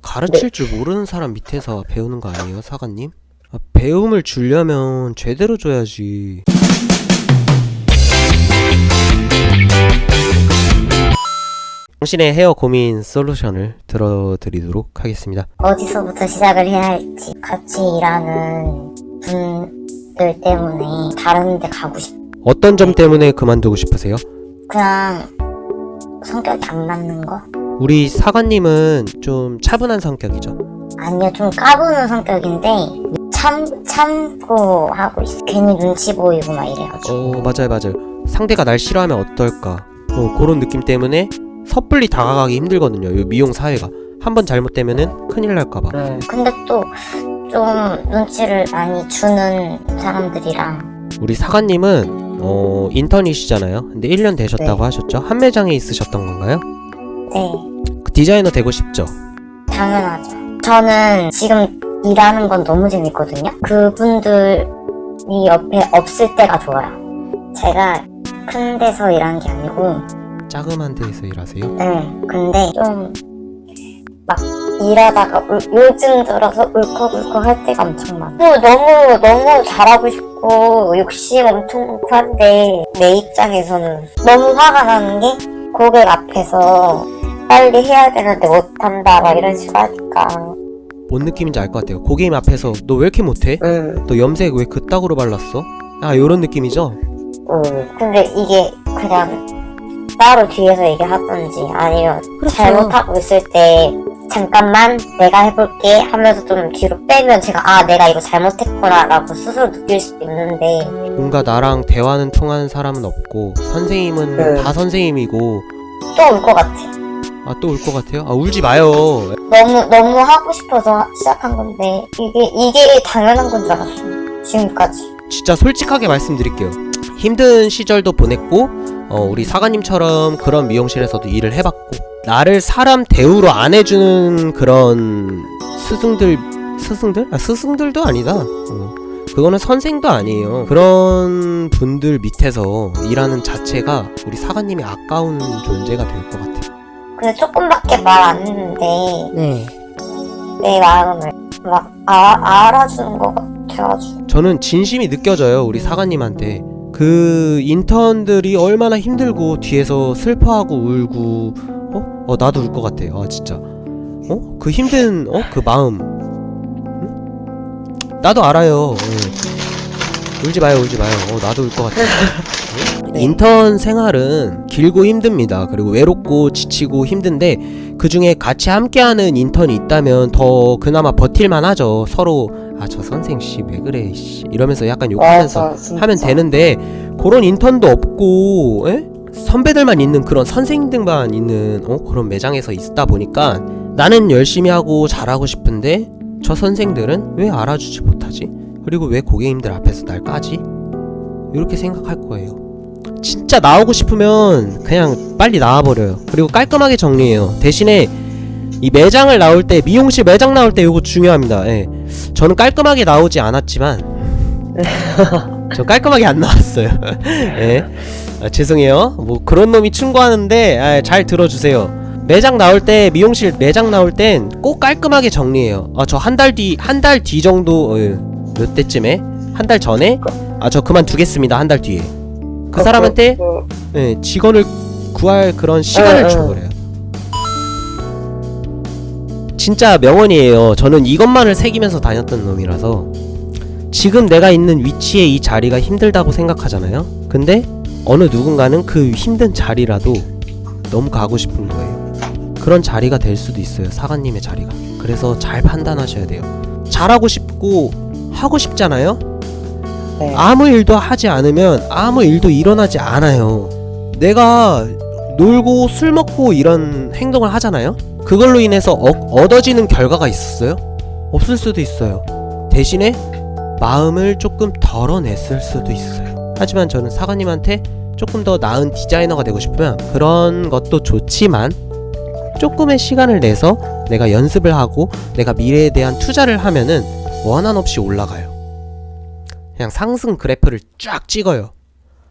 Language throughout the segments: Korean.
가르칠 줄 모르는 사람 밑에서 배우는 거 아니에요, 사관님? 아, 배움을 주려면 제대로 줘야지. 당신의 헤어 고민 솔루션을 들어드리도록 하겠습니다. 어디서부터 시작을 해야 할지 같이 일하는 분들 때문에 다른 데 가고 싶 어떤 점 때문에 그만두고 싶으세요? 그냥 성격이 안 맞는 거? 우리 사관님은 좀 차분한 성격이죠. 아니요 좀 까부는 성격인데 참 참고 하고 있어 괜히 눈치 보이고 막 이래가지고 어, 맞아요, 맞아요. 상대가 날 싫어하면 어떨까? 어, 그런 느낌 때문에 섣불리 다가가기 힘들거든요. 이 미용 사회가. 한 번 잘못되면은 큰일 날까봐. 근데 또 좀 눈치를 많이 주는 사람들이랑 우리 사관님은 어, 인턴이시잖아요. 근데 1년 되셨다고 네. 하셨죠? 한 매장에 있으셨던 건가요? 네그 디자이너 되고 싶죠? 당연하죠. 저는 지금 일하는 건 너무 재밌거든요. 그분들이 옆에 없을 때가 좋아요. 제가 큰 데서 일하는 게 아니고. 자그만 데에서 일하세요? 네. 근데 좀 막 일하다가 울- 요즘 들어서 울컥울컥 할 때가 엄청 많아 너무 너무 잘하고 싶고 욕심 엄청 많고 한데 내 입장에서는 너무 화가 나는 게 고객 앞에서 빨리 해야 되는데 못한다 막 이런 식으로 하니까 뭔 느낌인지 알 것 같아요. 고객님 앞에서 너 왜 이렇게 못해? 응. 너 염색 왜 그따구로 발랐어? 아, 요런 느낌이죠? 응. 근데 이게 그냥 따로 뒤에서 얘기하던지 아니면 그렇죠. 잘못하고 있을 때 잠깐만 내가 해볼게 하면서 좀 뒤로 빼면 제가 아 내가 이거 잘못했구나 라고 스스로 느낄 수도 있는데 뭔가 나랑 대화는 통하는 사람은 없고 선생님은 네. 다 선생님이고 또울것 같아 아 또 울 것 같아요? 아 울지 마요. 너무 너무 하고 싶어서 시작한 건데 이게 이게 당연한 건 줄 알았어. 지금까지. 진짜 솔직하게 말씀드릴게요. 힘든 시절도 보냈고 어, 우리 사관님처럼 그런 미용실에서도 일을 해봤고 나를 사람 대우로 안 해주는 그런 스승들 스승들? 아 스승들도 아니다. 어, 그거는 선생도 아니에요. 그런 분들 밑에서 일하는 자체가 우리 사관님이 아까운 존재가 될 것 같아요 근데 조금밖에 말 안 했는데 네. 내 마음을 막 아, 알아주는 것 같아가지고 저는 진심이 느껴져요 우리 사관님한테 그 인턴들이 얼마나 힘들고 뒤에서 슬퍼하고 울고 어? 어 나도 울 것 같아 아 진짜 어? 그 힘든 어? 그 마음 응? 나도 알아요 예. 울지 마요 울지 마요 어 나도 울 것 같아 어? 인턴 생활은 길고 힘듭니다 그리고 외롭고 지치고 힘든데 그 중에 같이 함께하는 인턴이 있다면 더 그나마 버틸만 하죠 서로 아 저 선생 씨 왜 그래 씨 이러면서 약간 욕하면서 하면 되는데 그런 인턴도 없고 에? 선배들만 있는 그런 선생님들만 있는 어? 그런 매장에서 있다 보니까 나는 열심히 하고 잘하고 싶은데 저 선생들은 왜 알아주지 못하지? 그리고 왜 고객님들 앞에서 날 까지? 이렇게 생각할 거예요. 진짜 나오고 싶으면 그냥 빨리 나와버려요. 그리고 깔끔하게 정리해요. 대신에 이 매장을 나올 때 미용실 매장 나올 때 이거 중요합니다. 예. 저는 깔끔하게 나오지 않았지만 저 깔끔하게 안 나왔어요. 예. 아, 죄송해요. 뭐 그런 놈이 충고하는데 아, 잘 들어주세요. 매장 나올 때 미용실 매장 나올 땐 꼭 깔끔하게 정리해요. 아 저 한 달 뒤 한 달 뒤 정도 어, 몇 때쯤에 한 달 전에 아 저 그만두겠습니다 한 달 뒤에 그 사람한테 예, 직원을 구할 그런 시간을 응, 준 응. 거래요. 진짜 명언이에요. 저는 이것만을 새기면서 다녔던 놈이라서 지금 내가 있는 위치에 이 자리가 힘들다고 생각하잖아요. 근데 어느 누군가는 그 힘든 자리라도 너무 가고 싶은 거예요. 그런 자리가 될 수도 있어요. 사관님의 자리가. 그래서 잘 판단하셔야 돼요. 잘하고 싶고 하고 싶잖아요. 네. 아무 일도 하지 않으면 아무 일도 일어나지 않아요. 내가 놀고 술 먹고 이런 행동을 하잖아요. 그걸로 인해서 어, 얻어지는 결과가 있었어요? 없을 수도 있어요. 대신에 마음을 조금 덜어냈을 수도 있어요. 하지만 저는 사관님한테 조금 더 나은 디자이너가 되고 싶으면 그런 것도 좋지만 조금의 시간을 내서 내가 연습을 하고 내가 미래에 대한 투자를 하면은 원한 없이 올라가요. 그냥 상승 그래프를 쫙 찍어요.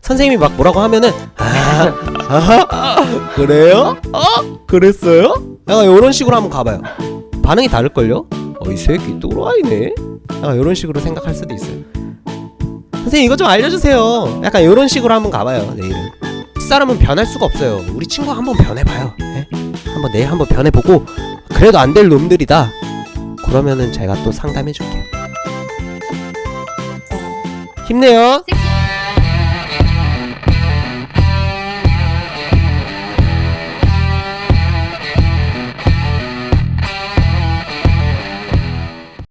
선생님이 막 뭐라고 하면은 아, 아하, 아, 그래요? 어? 그랬어요? 약간 이런 식으로 한번 가봐요. 반응이 다를걸요? 어, 이 새끼 또라이네? 약간 이런 식으로 생각할 수도 있어요. 선생님 이거 좀 알려주세요. 약간 이런 식으로 한번 가봐요 내일은. 사람은 변할 수가 없어요. 우리 친구 한번 변해봐요. 예? 한번 내일 한번 변해보고 그래도 안 될 놈들이다. 그러면은 제가 또 상담해 줄게요. 힘내요. 새끼야